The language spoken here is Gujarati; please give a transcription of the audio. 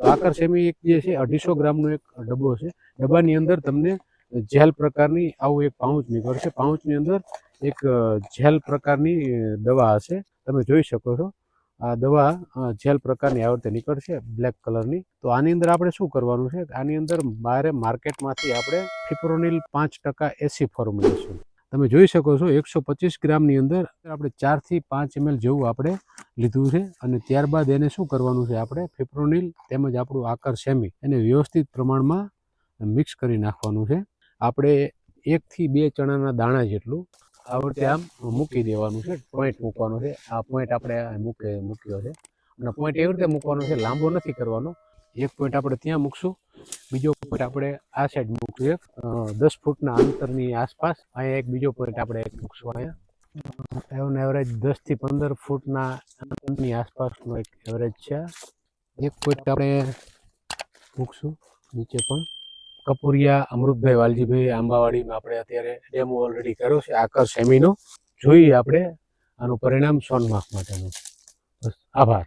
તો આકર સેમી એક જે છે, અઢીસો ગ્રામનો એક ડબ્બો છે. ડબ્બાની અંદર તમને જેલ પ્રકારની આવું એક પાઉચ નીકળશે. પાઉચની અંદર એક જેલ પ્રકારની દવા હશે. તમે જોઈ શકો છો. આ દવા જેલ પ્રકારની આ નીકળશે બ્લેક કલરની. તો આની અંદર આપણે શું કરવાનું છે? આની અંદર મારે માર્કેટમાંથી આપણે ફિપ્રોનિલ પાંચ ટકા એસી ફોર્મ્યુલેશન તમે જોઈ શકો છો એકસો પચીસ ગ્રામની અંદર આપણે ચારથી પાંચ એમએલ જેવું આપણે લીધું છે અને ત્યારબાદ એને શું કરવાનું છે આપણે ફેપ્રોનિલ તેમજ આપણું આકર સેમી એને વ્યવસ્થિત પ્રમાણમાં મિક્સ કરી નાખવાનું છે. આપણે એકથી બે ચણાના દાણા જેટલું આ રીતે આમ મૂકી દેવાનું છે, પોઈન્ટ મૂકવાનો છે. આ પોઈન્ટ આપણે મૂકે, મૂક્યો છે. અને પોઈન્ટ એવી રીતે મૂકવાનો છે, લાંબો નથી કરવાનો. એક પોઈન્ટ આપણે ત્યાં મૂકશું. બીજો પોઈન્ટ આપણે આ સાઈડ મૂકશું એક દસ ફૂટના અંતરની આસપાસ અહીંયા એક બીજો પોઈન્ટ આપણે એક મૂકશું અહીંયા. એવન એવરેજ દસથી પંદર ફૂટના અંતરની આસપાસનો એક એવરેજ છે. એક પોઈન્ટ આપણે મૂકશું નીચે પણ. કપુરિયા, અમૃતભાઈ, વાલજીભાઈ, આંબાવાડીમાં આપણે અત્યારે ડેમો ઓલરેડી કર્યો છે. આકર સેમીનો. જોઈએ આપણે આનું પરિણામ સોનમાર્ક માટેનું. બસ, આભાર.